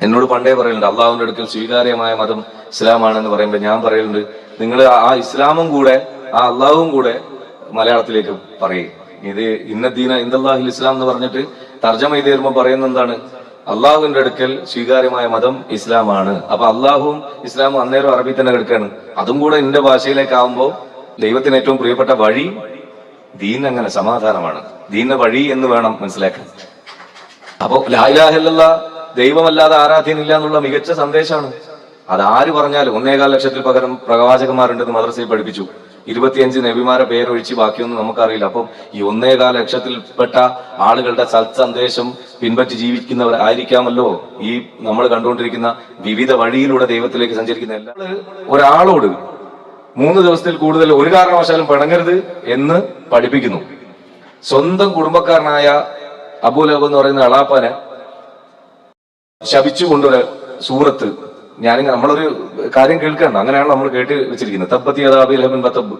എന്നോട് പണ്ടേ പറയലുണ്ട് അള്ളാഹുവിന്റെ അടുക്കൽ സ്വീകാര്യമായ മതം ഇസ്ലാമാണെന്ന് പറയുമ്പോൾ ഞാൻ പറയലുണ്ട് നിങ്ങൾ ആ ഇസ്ലാമും കൂടെ ആ അള്ളാഹുവും കൂടെ മലയാളത്തിലേക്ക് പറയും. ഇത് ഇന്ന ദീന ഇന്ദാഹിൽ ഇസ്ലാം എന്ന് പറഞ്ഞിട്ട് തർജമ ചെയ്ത് തരുമ്പോൾ പറയുന്ന എന്താണ്? അള്ളാഹുവിന്റെ അടുക്കൽ സ്വീകാര്യമായ മതം ഇസ്ലാമാണ്. അപ്പൊ അള്ളാഹുവും ഇസ്ലാമും അന്നേരം അറബി തന്നെ കിടക്കാണ്. അതും കൂടെ എന്റെ ഭാഷയിലേക്ക് ആവുമ്പോൾ ദൈവത്തിന് ഏറ്റവും പ്രിയപ്പെട്ട വഴി ദീൻ അങ്ങനെ സമാധാനമാണ്. ദീന വഴി എന്ന് വേണം മനസ്സിലാക്കാൻ. അപ്പോ ലായിലാഹില്ല ദൈവമല്ലാതെ ആരാധ്യനില്ല എന്നുള്ള മികച്ച സന്ദേശമാണ്. അത് ആര് പറഞ്ഞാലും ഒന്നേകാൽ ലക്ഷത്തിൽ പകരം പ്രവാചകന്മാരുണ്ടെന്ന് മദ്രസയിൽ പഠിപ്പിച്ചു. ഇരുപത്തിയഞ്ച് നബിമാരെ പേരൊഴിച്ച് ബാക്കിയൊന്നും നമുക്കറിയില്ല. അപ്പം ഈ ഒന്നേകാൽ ലക്ഷത്തിൽപ്പെട്ട ആളുകളുടെ സത്സന്ദേശം പിൻപറ്റി ജീവിക്കുന്നവർ ആയിരിക്കാമല്ലോ? ഈ നമ്മൾ കണ്ടുകൊണ്ടിരിക്കുന്ന വിവിധ വഴിയിലൂടെ ദൈവത്തിലേക്ക് സഞ്ചരിക്കുന്ന എല്ലാ ഒരാളോട് മൂന്ന് ദിവസത്തിൽ കൂടുതൽ ഒരു കാരണവശാലും പിണങ്ങരുത് എന്ന് പഠിപ്പിക്കുന്നു. സ്വന്തം കുടുംബക്കാരനായ അബൂലഹബ് എന്ന് പറയുന്ന അളാപ്പനെ ശപിച്ചുകൊണ്ടൊരു സൂറത്ത്. ഞാനിങ്ങനെ നമ്മളൊരു കാര്യം കേൾക്കണം അങ്ങനെയാണ് നമ്മൾ കേട്ട് വെച്ചിരിക്കുന്നത്. തബ്ബത്തി അബിലഹബിൻ ബത്തബ്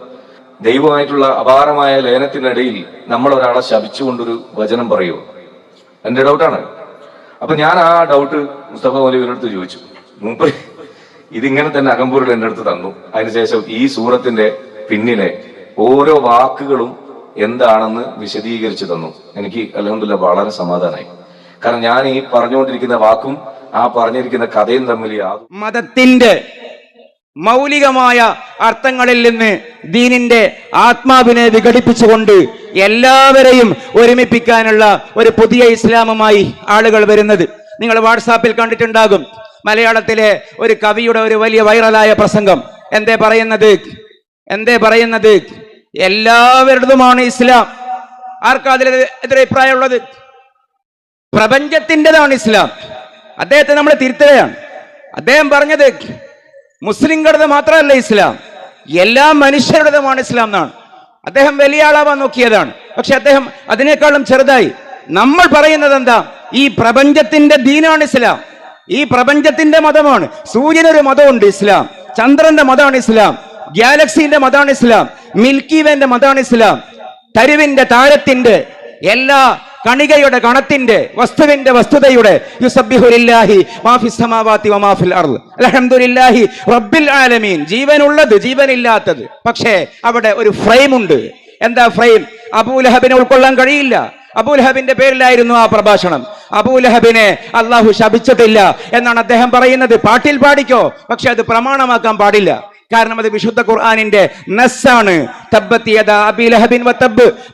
ദൈവമായിട്ടുള്ള അപാരമായ ലയനത്തിനിടയിൽ നമ്മൾ ഒരാളെ ശപിച്ചുകൊണ്ടൊരു വചനം പറയുമോ എന്റെ ഡൗട്ടാണ്. അപ്പൊ ഞാൻ ആ ഡൗട്ട് മുസ്തഫ മൗലവിയുടെ അടുത്ത് ചോദിച്ചു. മുമ്പ് ഇതിങ്ങനെ തന്നെ അകമ്പൂരിൽ എന്റെ അടുത്ത് തന്നു. അതിനുശേഷം ഈ സൂറത്തിന്റെ പിന്നിലെ ഓരോ വാക്കുകളും എന്താണെന്ന് വിശദീകരിച്ചു തന്നു. എനിക്ക് അലഹമില്ല വളരെ സമാധാനമായി കാരണം ഞാൻ ഈ പറഞ്ഞുകൊണ്ടിരിക്കുന്ന വാക്കും ആ പറഞ്ഞിരിക്കുന്ന കഥയും തമ്മിൽ മതത്തിന്റെ മൗലികമായ അർത്ഥങ്ങളിൽ നിന്ന് ദീനിന്റെ ആത്മാവിനെ വിഘടിപ്പിച്ചുകൊണ്ട് എല്ലാവരെയും ഒരുമിപ്പിക്കാനുള്ള ഒരു പുതിയ ഇസ്ലാമുമായി ആളുകൾ വരുന്നത്. നിങ്ങൾ വാട്സാപ്പിൽ കണ്ടിട്ടുണ്ടാകും മലയാളത്തിലെ ഒരു കവിയുടെ ഒരു വലിയ വൈറലായ പ്രസംഗം. എന്തേ പറയുന്നത്? എന്തേ പറയുന്നത്? എല്ലാവരുടേതുമാണ് ഇസ്ലാം. ആർക്കാ അതിൽ എതിരഭിപ്രായമുള്ളത് പ്രപഞ്ചത്തിന്റെതാണ് ഇസ്ലാം. അദ്ദേഹത്തെ നമ്മൾ തിരുത്തുകയാണ്. അദ്ദേഹം പറഞ്ഞത് മുസ്ലിംകളുടെ മാത്രമല്ല ഇസ്ലാം. എല്ലാ മനുഷ്യരുടേതുമാണ് ഇസ്ലാം എന്നാണ്. അദ്ദേഹം വലിയ ആളാവാൻ നോക്കിയതാണ്. പക്ഷെ അദ്ദേഹം അതിനേക്കാളും ചെറുതായി. നമ്മൾ പറയുന്നത് എന്താ? ഈ പ്രപഞ്ചത്തിന്റെ ദീനാണ് ഇസ്ലാം. ഈ പ്രപഞ്ചത്തിന്റെ മതമാണ്. സൂര്യനൊരു മതമുണ്ട് ഇസ്ലാം. ചന്ദ്രന്റെ മതമാണ് ഇസ്ലാം. ഗാലക്സിന്റെ മതമാണ് ഇസ്ലാം. മിൽക്കി വേന്റെ മതമാണ് ഇസ്ലാം. തരുവിന്റെ താരത്തിന്റെ എല്ലാ കണികയുടെ കണത്തിന്റെ വസ്തുവിന്റെ വസ്തുതയുടെ റബ്ബിൽ ആലമീൻ. ജീവനുള്ളത് ജീവനില്ലാത്തത്. പക്ഷേ അവിടെ ഒരു ഫ്രെയിം ഉണ്ട്. എന്താ ഫ്രെയിം അബൂലഹബിനെ ഉൾക്കൊള്ളാൻ കഴിയില്ല. അബൂലഹബിന്റെ പേരിലായിരുന്നു ആ പ്രഭാഷണം. അബൂലഹബിനെ അള്ളാഹു ശപിച്ചിട്ടില്ല എന്നാണ് അദ്ദേഹം പറയുന്നത്. പാട്ടിൽ പാടിക്കോ? പക്ഷെ അത് പ്രമാണമാക്കാൻ പാടില്ല. കാരണം അത് വിശുദ്ധ ഖുർആാനിന്റെ നസ്സാണ്.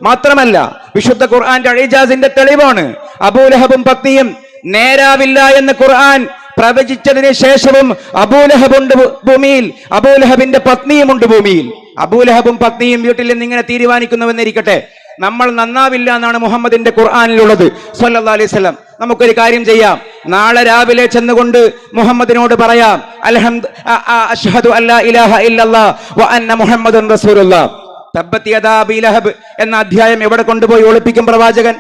മാത്രമല്ല വിശുദ്ധ ഖുർആന്റെ അഴിജാസിന്റെ തെളിവാണ്. അബൂലഹബും പത്നിയും നേരാവില്ല എന്ന് ഖുർആൻ പ്രവചിച്ചതിന് ശേഷവും അബൂലഹബുണ്ട് ഭൂമിയിൽ അബൂലഹബിന്റെ പത്നിയുമുണ്ട് ഭൂമിയിൽ. അബൂലഹബും പത്നിയും വീട്ടിൽ നിന്ന് ഇങ്ങനെ തീരുമാനിക്കുന്നുവെന്നിരിക്കട്ടെ. നമ്മൾ നന്നാവില്ല എന്നാണ് മുഹമ്മദിന്റെ ഖുർആാനിലുള്ളത്. സല്ലാ അലൈഹി വസല്ലം. നമുക്കൊരു കാര്യം ചെയ്യാം. നാളെ രാവിലെ ചെന്നുകൊണ്ട് മുഹമ്മദിനോട് പറയാം. അൽഹംദ് അഷ്ഹദു അല്ലാ ഇലാഹ ഇല്ലല്ലാ വ എന്ന അധ്യായം എവിടെ കൊണ്ടുപോയി ഒളിപ്പിക്കും പ്രവാചകൻ?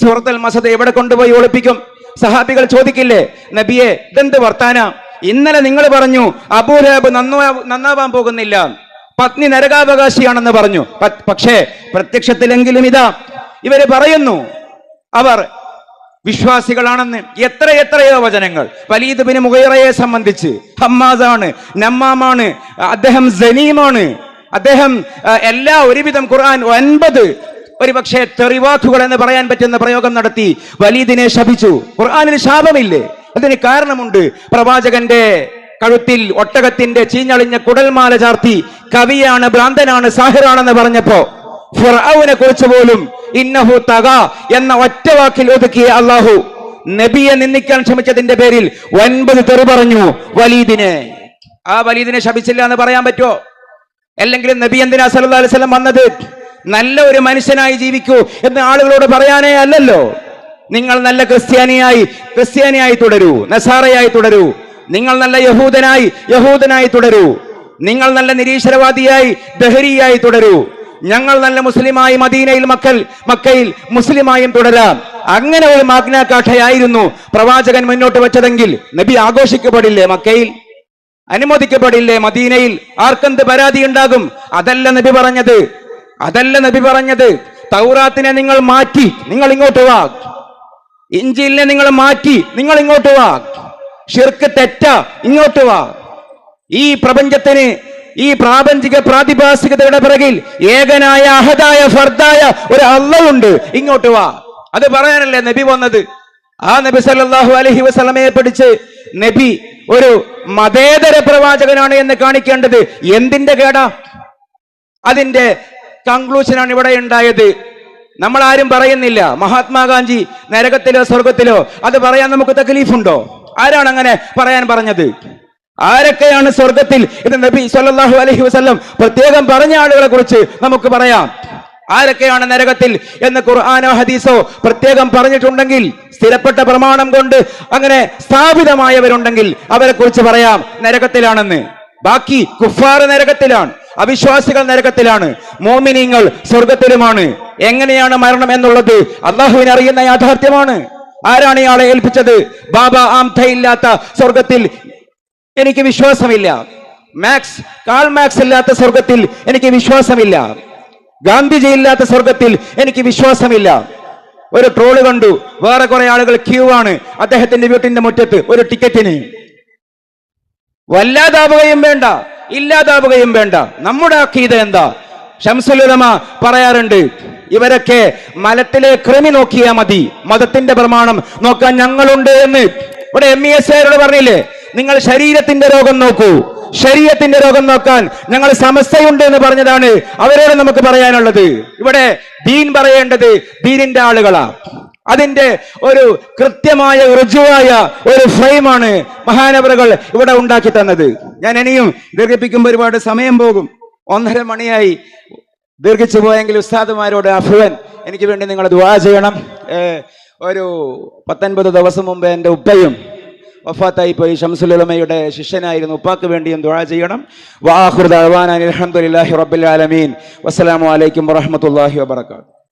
സൂറത്തുൽ മസദ് എവിടെ കൊണ്ടുപോയി ഒളിപ്പിക്കും? സഹാബികൾ ചോദിക്കില്ലേ നബിയെ ഇതെന്ത് വർത്താന? ഇന്നലെ നിങ്ങൾ പറഞ്ഞു അബൂലഹബ് നന്നാ നന്നാവാൻ പോകുന്നില്ല. പത്നി നരകാവകാശിയാണെന്ന് പറഞ്ഞു. പക്ഷേ പ്രത്യക്ഷത്തിലെങ്കിലും ഇതാ. ഇവർ പറയുന്നു അവർ വിശ്വാസികളാണെന്ന് എത്ര എത്രയോ വചനങ്ങൾ. വലീദ് ബിൻ മുഗൈറയെ സംബന്ധിച്ച് ഹമ്മാസാണ് നമ്മാമാണ് അദ്ദേഹം സനീമാണ്. അദ്ദേഹം എല്ലാ ഒരുവിധം ഖുർആൻ ഒൻപത് ഒരുപക്ഷെ തെറിവാക്കുകൾ എന്ന് പറയാൻ പറ്റുന്ന പ്രയോഗം നടത്തി വലീദിനെ ശപിച്ചു. ഖുർആാനിന് ശാപമില്ലേ? അതിന് കാരണമുണ്ട്. പ്രവാചകന്റെ കഴുത്തിൽ ഒട്ടകത്തിന്റെ ചീഞ്ഞളിഞ്ഞ കുടൽമാല ചാർത്തി കവിയാണ് ഭ്രാന്തനാണ് സാഹിറാണെന്ന് പറഞ്ഞപ്പോ ഫിർഔനെ കുറിച്ച് പോലും ഇന്നഹു തക എന്ന ഒറ്റ വാക്കിൽ ഒതുക്കിയ അള്ളാഹു നബിയെ നിന്ദിക്കാൻ ശ്രമിച്ചതിന്റെ പേരിൽ ഒൻപത് തെറി പറഞ്ഞു വലീദിനെ. ആ വലീദിനെ ശപിച്ചില്ല എന്ന് പറയാൻ പറ്റുമോ? അല്ലെങ്കിൽ നബി എന്തിനാ അലൈഹി വസല്ലം വന്നത്? നല്ല ഒരു മനുഷ്യനായി ജീവിക്കൂ എന്ന് ആളുകളോട് പറയാനേ അല്ലല്ലോ. നിങ്ങൾ നല്ല ക്രിസ്ത്യാനിയായി ക്രിസ്ത്യാനിയായി തുടരൂ നസാറയായി തുടരൂ. നിങ്ങൾ നല്ല യഹൂദനായി യഹൂദനായി തുടരൂ. നിങ്ങൾ നല്ല നിരീശ്വരവാദിയായി ദഹരിയായി തുടരൂ. ഞങ്ങൾ നല്ല മുസ്ലിമായി മദീനയിൽ മക്കൾ മക്കയിൽ മുസ്ലിമായും തുടരാം. അങ്ങനെ ഒരു മാഗ്നാകാഠയായിരുന്നു പ്രവാചകൻ മുന്നോട്ട് വെച്ചതെങ്കിൽ. നബി ആഘോഷിക്കപ്പെടില്ലേ മക്കയിൽ? അനുമോദിക്കപ്പെടില്ലേ മദീനയിൽ? ആർക്കെന്ത് പരാതി ഉണ്ടാകും? അതല്ല നബി പറഞ്ഞത്. അതല്ല നബി പറഞ്ഞത്. തൗറാത്തിനെ നിങ്ങൾ മാറ്റി നിങ്ങൾ ഇങ്ങോട്ട് വാ. ഇഞ്ചിലിനെ നിങ്ങൾ മാറ്റി നിങ്ങൾ ഇങ്ങോട്ട് വാ. ഷിർക്ക് തെറ്റ ഇങ്ങോട്ട് വാ. ഈ പ്രപഞ്ചത്തിന് ഈ പ്രാപഞ്ചിക പ്രാതിഭാസികതയുടെ പിറകിൽ ഏകനായ അഹദായ ഫർദായ ഒരു അള്ളവുണ്ട് ഇങ്ങോട്ട് വാ. അത് പറയാനല്ലേ നബി വന്നത്? ആ നബി സല്ലാഹു അലഹി വസ്ലമയെ പിടിച്ച് നബി ഒരു മതേതര പ്രവാചകനാണ് എന്ന് കാണിക്കേണ്ടത് എന്തിന്റെ കേടാ? അതിന്റെ കൺക്ലൂഷനാണ് ഇവിടെ ഉണ്ടായത്. നമ്മൾ ആരും പറയുന്നില്ല. മഹാത്മാഗാന്ധി നരകത്തിലോ സ്വർഗത്തിലോ അത് പറയാൻ നമുക്ക് തക്ലീഫുണ്ടോ? ആരാണ് അങ്ങനെ പറയാൻ പറഞ്ഞത്? ആരൊക്കെയാണ് സ്വർഗത്തിൽ ഇത് നബി സല്ലാഹു അലഹി വസല്ലം പ്രത്യേകം പറഞ്ഞ ആളുകളെ കുറിച്ച് നമുക്ക് പറയാം. ആരൊക്കെയാണ് നരകത്തിൽ എന്ന് ഖുർആാനോ ഹദീസോ പ്രത്യേകം പറഞ്ഞിട്ടുണ്ടെങ്കിൽ സ്ഥിരപ്പെട്ട പ്രമാണം കൊണ്ട് അങ്ങനെ സ്ഥാപിതമായവരുണ്ടെങ്കിൽ അവരെ കുറിച്ച് പറയാം നരകത്തിലാണെന്ന്. ബാക്കി കുഫാർ നരകത്തിലാണ് അവിശ്വാസികൾ നരകത്തിലാണ് മോമിനിങ്ങൾ സ്വർഗത്തിലുമാണ്. എങ്ങനെയാണ് മരണം എന്നുള്ളത് അള്ളാഹുവിനെ അറിയുന്ന യാഥാർത്ഥ്യമാണ്. ആരാണ് ഇയാളെ ഏൽപ്പിച്ചത്? ബാബ ആം ഇല്ലാത്ത സ്വർഗത്തിൽ എനിക്ക് വിശ്വാസമില്ല. മാക്സ് കാൾ മാക്സ് ഇല്ലാത്ത സ്വർഗത്തിൽ എനിക്ക് വിശ്വാസമില്ല. ഗാന്ധിജി ഇല്ലാത്ത സ്വർഗത്തിൽ എനിക്ക് വിശ്വാസമില്ല. ഒരു ട്രോൾ കണ്ടു. വേറെ കുറെ ആളുകൾ ക്യൂ ആണ്. അദ്ദേഹത്തിന്റെ വീട്ടിന്റെ മുറ്റത്ത് ഒരു ടിക്കറ്റിന്. വല്ലാതാവുകയും വേണ്ട. ഇല്ലാതാവുകയും വേണ്ട. നമ്മുടെ അക്കീത എന്താ? ഷംസുലുലമ പറയാറുണ്ട് ഇവരൊക്കെ മലത്തിലെ കൃമി നോക്കിയാ മതി. മതത്തിന്റെ പ്രമാണം നോക്കാൻ ഞങ്ങളുണ്ട് എന്ന്. ഇവിടെ എം ഇ എസ് പറഞ്ഞില്ലേ? നിങ്ങൾ ശരീരത്തിന്റെ രോഗം നോക്കൂ. ശരീരത്തിന്റെ രോഗം നോക്കാൻ ഞങ്ങൾ സമസ്തയുണ്ട് എന്ന് പറഞ്ഞതാണ് അവരോട് നമുക്ക് പറയാനുള്ളത്. ഇവിടെ ദീൻ പറയേണ്ടത് ദീനിന്റെ ആളുകളാ. അതിന്റെ ഒരു കൃത്യമായ ഋജുവായ ഒരു ഫ്രെയിമാണ് മഹാനവറുകൾ ഇവിടെ ഉണ്ടാക്കി തന്നത്. ഞാൻ ഇനിയും ദീർഘിപ്പിക്കുമ്പോൾ ഒരുപാട് സമയം പോകും. ഒന്നര മണിയായി ദീർഘിച്ചു പോയെങ്കിൽ ഉസ്താദുമാരോട് അഫുവൻ എനിക്ക് വേണ്ടി നിങ്ങൾ ദുവാ ചെയ്യണം. ഒരു പത്തൊൻപത് ദിവസം മുമ്പ് എന്റെ ഉപ്പയും വഫാത്തായി പോയി ഷംസുലുലമയുടെ ശിഷ്യനായിരുന്നു. ഉപ്പാക്ക് വേണ്ടിയും ദുഴ ചെയ്യണം. വാഹുർ അലഹമുല്ലാഹി റബ്ബിൽ വസ്സലാമലൈക്കും വസ്സലാമു വാത്തു